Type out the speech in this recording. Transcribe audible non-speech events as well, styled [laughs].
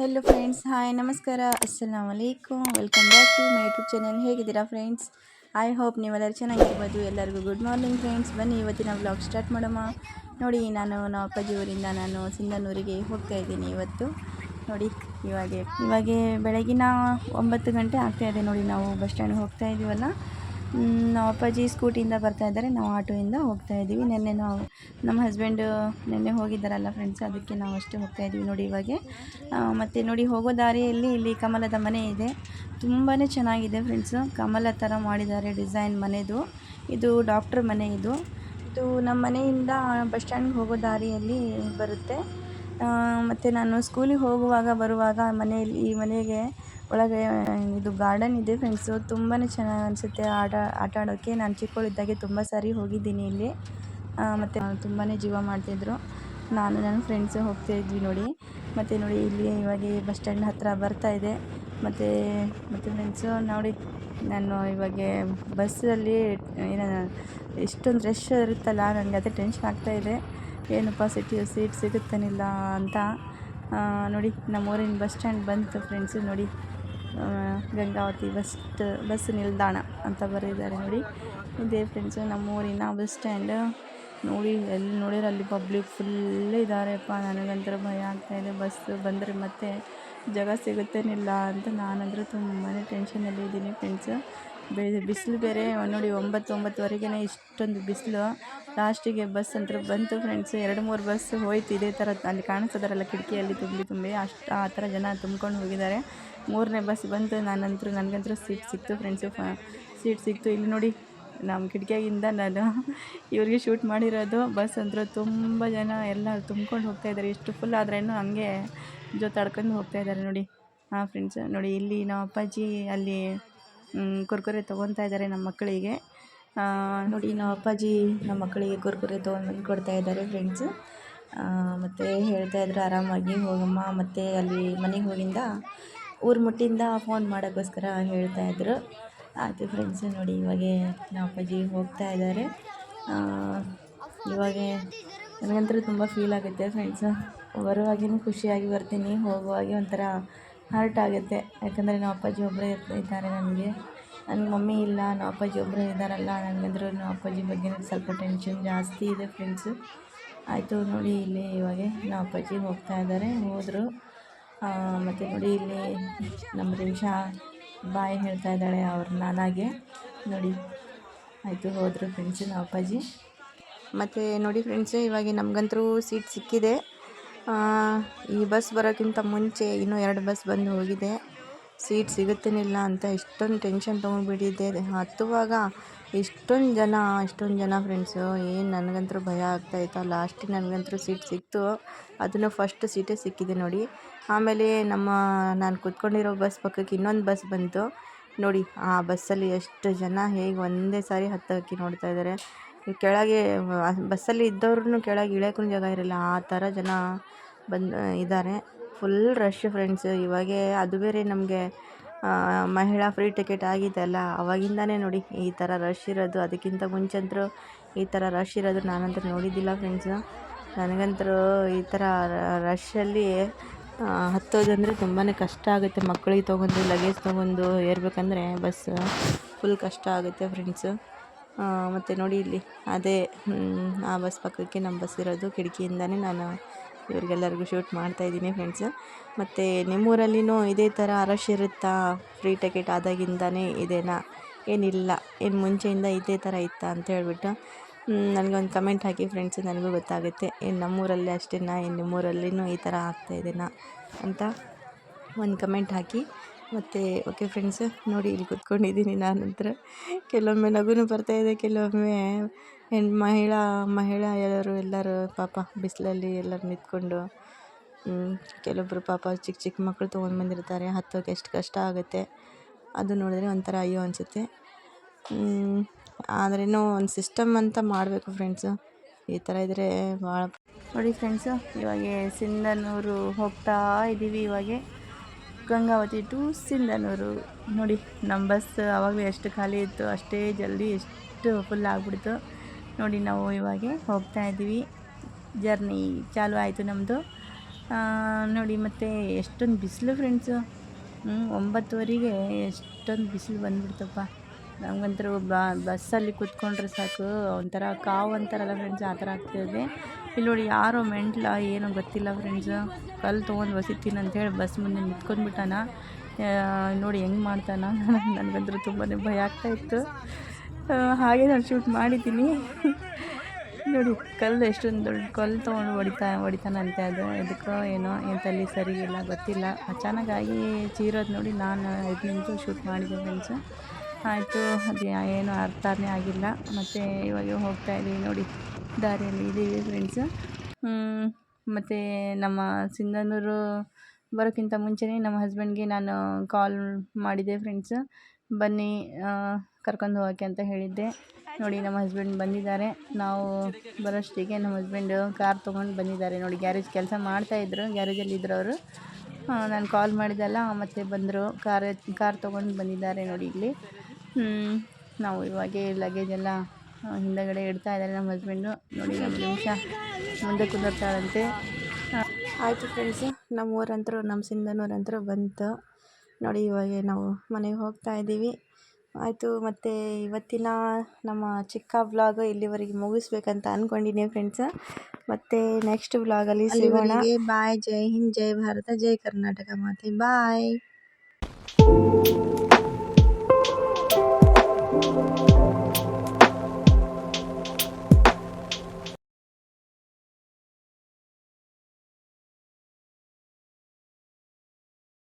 Hello friends hi ನಮಸ್ಕಾರ ಅಸ್ಸಲಾಮ್ ವಲೈಕುಮ್ welcome back to my YouTube channel ಹೇಗಿದ್ದೀರಾ ಫ್ರೆಂಡ್ಸ್ ಐ ಹೋಪ್ ನೀವೆಲ್ಲರೂ ಚೆನ್ನಾಗಿರ್ಬೋದು. ಎಲ್ಲರಿಗೂ ಗುಡ್ ಮಾರ್ನಿಂಗ್ ಫ್ರೆಂಡ್ಸ್ ಬನ್ನಿ, ಇವತ್ತಿನ ವ್ಲಾಗ್ ಸ್ಟಾರ್ಟ್ ಮಾಡೋಣ. ನೋಡಿ, ನಾನು ನಮ್ಮ ಅಪ್ಪಾಜಿ ಊರಿಂದ ನಾನು ಸಿಂಧನೂರಿಗೆ ಹೋಗ್ತಾ ಇದ್ದೀನಿ ಇವತ್ತು. ನೋಡಿ, ಇವಾಗ ಇವಾಗ ಬೆಳಗಿನ ಒಂಬತ್ತು ಗಂಟೆ ಆಗ್ತಾ ಇದೆ. ನೋಡಿ, ನಾವು ಬಸ್ ಸ್ಟ್ಯಾಂಡ್ ಹೋಗ್ತಾ ಇದ್ದೀವಲ್ಲ ನಮ್ಮ ಅಪ್ಪಾಜಿ ಸ್ಕೂಟಿಯಿಂದ ಬರ್ತಾ ಇದ್ದಾರೆ. ನಾವು ಆಟೋಯಿಂದ ಹೋಗ್ತಾ ಇದ್ದೀವಿ. ನಿನ್ನೆ ನಾವು ನಮ್ಮ ಹಸ್ಬೆಂಡು ನಿನ್ನೆ ಹೋಗಿದ್ದಾರಲ್ಲ ಫ್ರೆಂಡ್ಸ್ ಅದಕ್ಕೆ ನಾವು ಅಷ್ಟೇ ಹೋಗ್ತಾ ಇದ್ದೀವಿ ನೋಡಿ ಇವಾಗೆ. ಮತ್ತು ನೋಡಿ ಹೋಗೋ ದಾರಿಯಲ್ಲಿ ಇಲ್ಲಿ ಕಮಲದ ಮನೆ ಇದೆ. ತುಂಬಾ ಚೆನ್ನಾಗಿದೆ ಫ್ರೆಂಡ್ಸು ಕಮಲ ಥರ ಮಾಡಿದ್ದಾರೆ ಡಿಸೈನ್ ಮನೆದು. ಇದು ಡಾಕ್ಟ್ರ್ ಮನೆ ಇದು. ಇದು ನಮ್ಮ ಮನೆಯಿಂದ ಬಸ್ ಸ್ಟ್ಯಾಂಡ್ಗೆ ಹೋಗೋ ದಾರಿಯಲ್ಲಿ ಬರುತ್ತೆ. ಮತ್ತು ನಾನು ಸ್ಕೂಲಿಗೆ ಹೋಗುವಾಗ ಬರುವಾಗ ಮನೆಯಲ್ಲಿ, ಈ ಮನೆಗೆ ಒಳಗೆ ಇದು ಗಾರ್ಡನ್ ಇದೆ ಫ್ರೆಂಡ್ಸು ತುಂಬಾ ಚೆನ್ನಾಗಿ ಅನಿಸುತ್ತೆ ಆಟ ಆಟ ಆಡೋಕ್ಕೆ ನಾನು ಚಿಕ್ಕವಳಿದ್ದಾಗೆ ತುಂಬ ಸಾರಿ ಹೋಗಿದ್ದೀನಿ ಇಲ್ಲಿ. ಮತ್ತು ತುಂಬಾ ಜೀವ ಮಾಡ್ತಿದ್ರು. ನಾನು, ನನ್ನ ಫ್ರೆಂಡ್ಸು ಹೋಗ್ತಾ ಇದ್ವಿ ನೋಡಿ. ಮತ್ತು ನೋಡಿ, ಇಲ್ಲಿ ಇವಾಗ ಬಸ್ ಸ್ಟ್ಯಾಂಡ್ ಹತ್ತಿರ ಬರ್ತಾ ಇದೆ. ಮತ್ತು ಮತ್ತು ಫ್ರೆಂಡ್ಸು ನೋಡಿ, ನಾನು ಇವಾಗ ಬಸ್ಸಲ್ಲಿ ಏನ ಇಷ್ಟೊಂದು ರಶ್ ಇರುತ್ತಲ್ಲ ನನಗೆ ಅದೇ ಟೆನ್ಷನ್ ಇದೆ. ಏನಪ್ಪ ಸಿಟಿ ಸೀಟ್ ಸಿಗುತ್ತೇನಿಲ್ಲ ಅಂತ. ನೋಡಿ ನೋಡಿ, ನಮ್ಮೂರಿನ ಬಸ್ ಸ್ಟ್ಯಾಂಡ್ ಬಂತು ಫ್ರೆಂಡ್ಸು ನೋಡಿ. ಗಂಗಾವತಿ ಬಸ್ ಬಸ್ ನಿಲ್ದಾಣ ಅಂತ ಬರೆದಿದ್ದಾರೆ ನೋಡಿ. ಇದೇ ಫ್ರೆಂಡ್ಸು ನಮ್ಮೂರಿನ ಬಸ್ ಸ್ಟ್ಯಾಂಡ್ ನೋಡಿ, ಎಲ್ಲಿ ನೋಡಿದ್ರೆ ಅಲ್ಲಿ ಪಬ್ಲಿಕ್ ಫುಲ್ ಇದ್ದಾರೆಪ್ಪ ನನಗಂತರ ಭಯ ಆಗ್ತಾಯಿದೆ ಬಸ್ ಬಂದರೆ ಮತ್ತೆ ಜಾಗ ಸಿಗುತ್ತೇನಿಲ್ಲ ಅಂತ ನಾನಂದ್ರೆ ತುಂಬಾ ಟೆನ್ಷನಲ್ಲಿ ಇದ್ದೀನಿ ಫ್ರೆಂಡ್ಸು ಬೆ ಬಿಸಿಲು ಬೇರೆ. ನೋಡಿ ಒಂಬತ್ತು ಒಂಬತ್ತುವರೆಗೇ ಇಷ್ಟೊಂದು ಬಿಸಿಲು. ಲಾಸ್ಟಿಗೆ ಬಸ್ ಅಂತ ಬಂತು ಫ್ರೆಂಡ್ಸ್ ಎರಡು ಮೂರು ಬಸ್ ಹೋಯ್ತು ಇದೇ ಥರ ಅಲ್ಲಿ ಕಾಣಿಸ್ತಿದಾರಲ್ಲ ಕಿಟಕಿಯಲ್ಲಿ ತುಂಬಿ ತುಂಬಿ. ಅಷ್ಟು ಆ ಥರ ಜನ ತುಂಬ್ಕೊಂಡು ಹೋಗಿದ್ದಾರೆ. ಮೂರನೇ ಬಸ್ ಬಂತು. ನಾನಂತರೂ ನನಗಂತೂ ಸೀಟ್ ಸಿಕ್ತು ಫ್ರೆಂಡ್ಸು ಸೀಟ್ ಸಿಕ್ತು. ಇಲ್ಲಿ ನೋಡಿ, ನಮ್ಮ ಕಿಟಕಿಯಾಗಿಂದ ನಾನು ಇವ್ರಿಗೆ ಶೂಟ್ ಮಾಡಿರೋದು. ಬಸ್ ಅಂತೂ ತುಂಬ ಜನ ಎಲ್ಲ ತುಂಬ್ಕೊಂಡು ಹೋಗ್ತಾ ಇದ್ದಾರೆ. ಎಷ್ಟು ಫುಲ್ ಆದ್ರೂ ಹಂಗೆ ಜೊತಾಡ್ಕೊಂಡು ಹೋಗ್ತಾ ಇದ್ದಾರೆ ನೋಡಿ. ಹಾಂ ಫ್ರೆಂಡ್ಸ್ ನೋಡಿ, ಇಲ್ಲಿ ನಮ್ಮ ಅಪ್ಪಾಜಿ, ಅಲ್ಲಿ ಕುರ್ಕುರೆ ತೊಗೊತಾ ಇದ್ದಾರೆ ನಮ್ಮ ಮಕ್ಕಳಿಗೆ. ನೋಡಿ ನಮ್ಮ ಅಪ್ಪಾಜಿ ನಮ್ಮ ಮಕ್ಕಳಿಗೆ ಕುರ್ಕುರೆ ತೊಗೊಂಡ್ಬಂದು ಕೊಡ್ತಾ ಇದ್ದಾರೆ ಫ್ರೆಂಡ್ಸು ಮತ್ತು ಹೇಳ್ತಾ ಇದ್ರು ಆರಾಮಾಗಿ, ಹೋಗಮ್ಮ, ಮತ್ತು ಅಲ್ಲಿ ಮನೆಗೆ ಹೋಗಿಂದ ಊರು ಮುಟ್ಟಿಂದ ಫೋನ್ ಮಾಡೋಕ್ಕೋಸ್ಕರ ಹೇಳ್ತಾ ಇದ್ರು. ಆಯಿತು ಫ್ರೆಂಡ್ಸು ನೋಡಿ, ಇವಾಗೆ ನಮ್ಮ ಅಪ್ಪಾಜಿ ಹೋಗ್ತಾ ಇದ್ದಾರೆ. ಇವಾಗೆ ನನಗಂತೂ ತುಂಬ ಫೀಲ್ ಆಗುತ್ತೆ ಫ್ರೆಂಡ್ಸು ಬರುವಾಗಿನೂ ಖುಷಿಯಾಗಿ ಬರ್ತೀನಿ, ಹೋಗುವಾಗೆ ಒಂಥರ ಹರ್ಟ್ ಆಗುತ್ತೆ. ಯಾಕಂದರೆ ನಮ್ಮ ಅಪ್ಪಾಜಿ ಒಬ್ಬರೇ ಇದ್ದಾರೆ ನನಗೆ ನನ್ನ ಮಮ್ಮಿ ಇಲ್ಲ ನಮ್ಮ ಅಪ್ಪಾಜಿ ಒಬ್ಬರೇ ಇದ್ದಾರಲ್ಲ ನನಗಂದ್ರೆ ನಮ್ಮ ಅಪ್ಪಾಜಿ ಬಗ್ಗೆ ಸ್ವಲ್ಪ ಟೆನ್ಷನ್ ಜಾಸ್ತಿ ಇದೆ ಫ್ರೆಂಡ್ಸು ಆಯಿತು ನೋಡಿ ಇಲ್ಲಿ ಇವಾಗೆ ನಮ್ಮ ಅಪ್ಪಾಜಿ ಹೋಗ್ತಾ ಇದ್ದಾರೆ, ಹೋದರು. ಮತ್ತು ನೋಡಿ ಇಲ್ಲಿ ನಮ್ಮ ರಿಮಿಷಾ ಬಾಯ್ ಹೇಳ್ತಾ ಇದ್ದಾಳೆ ಅವ್ರ ನಾನಾಗೆ. ನೋಡಿ, ಆಯಿತು ಹೋದರು ಫ್ರೆಂಡ್ಸು ನಮ್ಮ ಅಪ್ಪಾಜಿ. ಮತ್ತು ನೋಡಿ ಫ್ರೆಂಡ್ಸು ಇವಾಗ ನಮಗಂತೂ ಸೀಟ್ ಸಿಕ್ಕಿದೆ. ಈ ಬಸ್ ಬರೋಕ್ಕಿಂತ ಮುಂಚೆ ಇನ್ನೂ ಎರಡು ಬಸ್ ಬಂದು ಹೋಗಿದೆ. ಸೀಟ್ ಸಿಗುತ್ತೇನಿಲ್ಲ ಅಂತ ಇಷ್ಟೊಂದು ಟೆನ್ಷನ್ ತೊಗೊಂಡ್ಬಿಟ್ಟಿದ್ದೆ. ಹತ್ತುವಾಗ ಇಷ್ಟೊಂದು ಜನ ಇಷ್ಟೊಂದು ಜನ ಫ್ರೆಂಡ್ಸು ಏನು ನನಗಂತೂ ಭಯ ಆಗ್ತಾಯಿತ್ತು ಲಾಸ್ಟಿಗೆ ನನಗಂತೂ ಸೀಟ್ ಸಿಕ್ತು. ಅದನ್ನು ಫಸ್ಟ್ ಸೀಟೇ ಸಿಕ್ಕಿದೆ ನೋಡಿ. ಆಮೇಲೆ ನಮ್ಮ, ನಾನು ಕೂತ್ಕೊಂಡಿರೋ ಬಸ್ ಪಕ್ಕಕ್ಕೆ ಇನ್ನೊಂದು ಬಸ್ ಬಂತು. ನೋಡಿ, ಆ ಬಸ್ಸಲ್ಲಿ ಎಷ್ಟು ಜನ ಹೇಗೆ ಒಂದೇ ಸಾರಿ ಹತ್ತಕ್ಕೆ ನೋಡ್ತಾ ಇದ್ದಾರೆ. ಈ ಕೆಳಗೆ ಬಸ್ಸಲ್ಲಿ ಇದ್ದವ್ರೂ ಕೆಳಗೆ ಇಳಿಯಕ್ಕೂ ಜಾಗ ಇರಲ್ಲ. ಆ ಥರ ಜನ ಬಂದು ಇದ್ದಾರೆ ಫುಲ್ ರಶ್ ಫ್ರೆಂಡ್ಸ್ ಇವಾಗೆ ಅದು ಬೇರೆ ನಮಗೆ ಮಹಿಳಾ ಫ್ರೀ ಟಿಕೆಟ್ ಆಗಿದೆ ಅಲ್ಲ. ಅವಾಗಿಂದನೇ ನೋಡಿ ಈ ಥರ ರಶ್ ಇರೋದು. ಅದಕ್ಕಿಂತ ಮುಂಚೆಂತರೂ ಈ ಥರ ರಶ್ ಇರೋದು ನಾನಂತೂ ನೋಡಿದ್ದಿಲ್ಲ ಫ್ರೆಂಡ್ಸ್ ನನಗಂತೂ ಈ ಥರ ರಶ್ಶಲ್ಲಿ ಹತ್ತೋದಂದರೆ ತುಂಬಾ ಕಷ್ಟ ಆಗುತ್ತೆ. ಮಕ್ಕಳಿಗೆ ತೊಗೊಂಡು ಲಗೇಜ್ ತೊಗೊಂಡು ಏರ್ಬೇಕಂದ್ರೆ ಬಸ್ ಫುಲ್ ಕಷ್ಟ ಆಗುತ್ತೆ ಫ್ರೆಂಡ್ಸು ಮತ್ತು ನೋಡಿ ಇಲ್ಲಿ, ಅದೇ ಆ ಬಸ್ ಪಕ್ಕಕ್ಕೆ ನಮ್ಮ ಬಸ್ ಇರೋದು ಕಿಟಕಿಯಿಂದನೇ ನಾನು ಇವ್ರಿಗೆಲ್ಲರಿಗೂ ಶೂಟ್ ಮಾಡ್ತಾಯಿದ್ದೀನಿ ಫ್ರೆಂಡ್ಸು ಮತ್ತು ನಿಮ್ಮೂರಲ್ಲಿನೂ ಇದೇ ಥರ ರಶ್ ಇರುತ್ತಾ? ಫ್ರೀ ಟಿಕೆಟ್ ಆದಾಗಿಂದನೇ ಇದೇನಾ? ಏನಿಲ್ಲ, ಏನು ಮುಂಚೆಯಿಂದ ಇದೇ ಥರ ಇತ್ತಾ ಅಂತ ಹೇಳ್ಬಿಟ್ಟು ನನಗೊಂದು ಕಮೆಂಟ್ ಹಾಕಿ ಫ್ರೆಂಡ್ಸ್ ನನಗೂ ಗೊತ್ತಾಗುತ್ತೆ, ಏನು ನಮ್ಮೂರಲ್ಲಿ ಅಷ್ಟೇನಾ? ಏನು ನಿಮ್ಮೂರಲ್ಲಿನೂ ಈ ಥರ ಆಗ್ತಾಯಿದೆನಾ ಅಂತ ಒಂದು ಕಮೆಂಟ್ ಹಾಕಿ ಮತ್ತು ಓಕೆ ಫ್ರೆಂಡ್ಸ್ ನೋಡಿ ಇಲ್ಲಿ ಕೂತ್ಕೊಂಡಿದ್ದೀನಿ ನಾನಂತರ. ಕೆಲವೊಮ್ಮೆ ನಗುನು ಬರ್ತಾಯಿದೆ ಕೆಲವೊಮ್ಮೆ ಹೆಣ್ಣು ಮಹಿಳಾ ಮಹಿಳಾ ಎಲ್ಲರೂ ಎಲ್ಲರೂ ಪಾಪ ಬಿಸಿಲಲ್ಲಿ ಎಲ್ಲರೂ ನಿಂತ್ಕೊಂಡು ಕೆಲವೊಬ್ಬರು ಪಾಪ ಚಿಕ್ಕ ಚಿಕ್ಕ ಮಕ್ಕಳು ತೊಗೊಂಡು ಬಂದಿರ್ತಾರೆ, ಹತ್ತೋಕೆ ಎಷ್ಟು ಕಷ್ಟ ಆಗುತ್ತೆ. ಅದು ನೋಡಿದ್ರೆ ಒಂಥರ ಅಯ್ಯೋ ಅನಿಸುತ್ತೆ. ಆದ್ರೇನೋ ಒಂದು ಸಿಸ್ಟಮ್ ಅಂತ ಮಾಡಬೇಕು ಫ್ರೆಂಡ್ಸು ಈ ಥರ ಇದ್ದರೆ ಭಾಳ ನೋಡಿ ಫ್ರೆಂಡ್ಸು ಇವಾಗ ಸಿಂಧನೂರು ಹೋಗ್ತಾ ಇದ್ದೀವಿ ಇವಾಗ. ಗಂಗಾವತಿ ಟು ಸಿಂಧನೂರು. ನೋಡಿ, ನಮ್ಮ ಬಸ್ ಆವಾಗಲೇ ಎಷ್ಟು ಖಾಲಿ ಇತ್ತು, ಅಷ್ಟೇ ಜಲ್ದಿ ಎಷ್ಟು ಫುಲ್ ಆಗಿಬಿಡ್ತು. ನೋಡಿ, ನಾವು ಇವಾಗ ಹೋಗ್ತಾ ಇದ್ದೀವಿ. ಜರ್ನಿ ಚಾಲು ಆಯಿತು ನಮ್ಮದು ನೋಡಿ, ಮತ್ತು ಎಷ್ಟೊಂದು ಬಿಸಿಲು ಫ್ರೆಂಡ್ಸು ಒಂಬತ್ತುವರೆಗೆ ಎಷ್ಟೊಂದು ಬಿಸಿಲು ಬಂದ್ಬಿಡ್ತಪ್ಪ. ನಮಗಂತೂ ಬಸ್ಸಲ್ಲಿ ಕೂತ್ಕೊಂಡ್ರೆ ಸಾಕು. ಒಂಥರ ಕಾವು ಅಂತಾರಲ್ಲ ಫ್ರೆಂಡ್ಸ್ ಆ ಥರ ಆಗ್ತಿದೆ ಇಲ್ಲಿ ನೋಡಿ ಯಾರೋ ಮೆಂಟ್ಲ ಏನೋ ಗೊತ್ತಿಲ್ಲ ಫ್ರೆಂಡ್ಸು ಕಲ್ಲು ತೊಗೊಂಡು ಬಸಿತೀನಿ ಅಂತೇಳಿ ಬಸ್ ಮುಂದೆ ನಿಂತ್ಕೊಂಡ್ಬಿಟ್ಟಾನ. ನೋಡಿ ಹೆಂಗೆ ಮಾಡ್ತಾನ [laughs] ನನಗಂತೂ ತುಂಬಾ ಭಯ ಆಗ್ತಾಯಿತ್ತು ಹಾಗೆ ನಾನು ಶೂಟ್ ಮಾಡಿದ್ದೀನಿ. ನೋಡಿ ಕಲ್ಲು ಎಷ್ಟೊಂದು ದೊಡ್ಡ ಕಲ್ಲು ತೊಗೊಂಡು ಹೊಡಿತಾ, ಹೊಡಿತಾನಂತೆ ಅದು. ಇದಕ್ಕೋ ಏನೋ ಎಂತಲ್ಲಿ ಇಲ್ಲ, ಗೊತ್ತಿಲ್ಲ. ಅಚಾನಕ್ಕಾಗಿ ಚೀರೋದು ನೋಡಿ ನಾನು ಐದು ನಿಮಿಷ ಶೂಟ್ ಮಾಡಿದ್ದೆ ಫ್ರೆಂಡ್ಸು ಆಯಿತು. ಅದು ಏನು ಅರ್ಥನೇ ಆಗಿಲ್ಲ. ಮತ್ತು ಇವಾಗ ಹೋಗ್ತಾ ಇದ್ದೀವಿ ನೋಡಿ. ದಾರಿಯಲ್ಲಿ ಇದ್ದೀವಿ ಫ್ರೆಂಡ್ಸು ಮತ್ತು ನಮ್ಮ ಸಿಂಧನೂರು ಬರೋಕ್ಕಿಂತ ಮುಂಚೆನೇ ನಮ್ಮ ಹಸ್ಬೆಂಡ್ಗೆ ನಾನು ಕಾಲ್ ಮಾಡಿದೆ ಫ್ರೆಂಡ್ಸು ಬನ್ನಿ ಕರ್ಕೊಂಡು ಹೋಗೋಕ್ಕೆ ಅಂತ ಹೇಳಿದ್ದೆ. ನೋಡಿ, ನಮ್ಮ ಹಸ್ಬೆಂಡ್ ಬಂದಿದ್ದಾರೆ. ನಾವು ಬರೋಷ್ಟಿಗೆ ನಮ್ಮ ಹಸ್ಬೆಂಡು ಕಾರ್ ತೊಗೊಂಡು ಬಂದಿದ್ದಾರೆ. ನೋಡಿ ಗ್ಯಾರೇಜ್ ಕೆಲಸ ಮಾಡ್ತಾಯಿದ್ರು ಗ್ಯಾರೇಜಲ್ಲಿ ಇದ್ರು ಅವರು. ನಾನು ಕಾಲ್ ಮಾಡಿದಲ್ಲ ಮತ್ತೆ ಬಂದರು. ಕಾರ್ ಕಾರ್ ತೊಗೊಂಡು ಬಂದಿದ್ದಾರೆ ನೋಡಿ ಇಲ್ಲಿ. ನಾವು ಇವಾಗೇ ಲಗೇಜ್ ಎಲ್ಲ ಹಿಂದಗಡೆ ಇಡ್ತಾ ಇದ್ದಾರೆ ನಮ್ಮ ಹಸ್ಬೆಂಡು. ನೋಡಿ ನಮ್ಮ ನಿಮಿಷ ಮುಂದೆ ಕುಂದರ್ತಾಳಂತೆ. ಆಯಿತು ಫ್ರೆಂಡ್ಸು ನಮ್ಮ ಊರಂತರೂ, ನಮ್ಮ ಸಿಂಧನೂರಂತರೂ ಬಂತು. ನೋಡಿ, ಇವಾಗ ನಾವು ಮನೆಗೆ ಹೋಗ್ತಾ ಇದ್ದೀವಿ. ಆಯಿತು, ಮತ್ತು ಇವತ್ತಿನ ನಮ್ಮ ಚಿಕ್ಕ ವ್ಲಾಗ್ ಇಲ್ಲಿವರೆಗೆ ಮುಗಿಸ್ಬೇಕಂತ ಅಂದ್ಕೊಂಡಿದ್ದೀನಿ ಫ್ರೆಂಡ್ಸ್ ಮತ್ತು ನೆಕ್ಸ್ಟ್ ವ್ಲಾಗಲ್ಲಿ ಸಿಗೋಣ. ಬಾಯ್ ಜೈ ಹಿಂದ್, ಜೈ ಭಾರತ, ಜೈ ಕರ್ನಾಟಕ ಮಾತೆ. ಬಾಯ್ Thank you.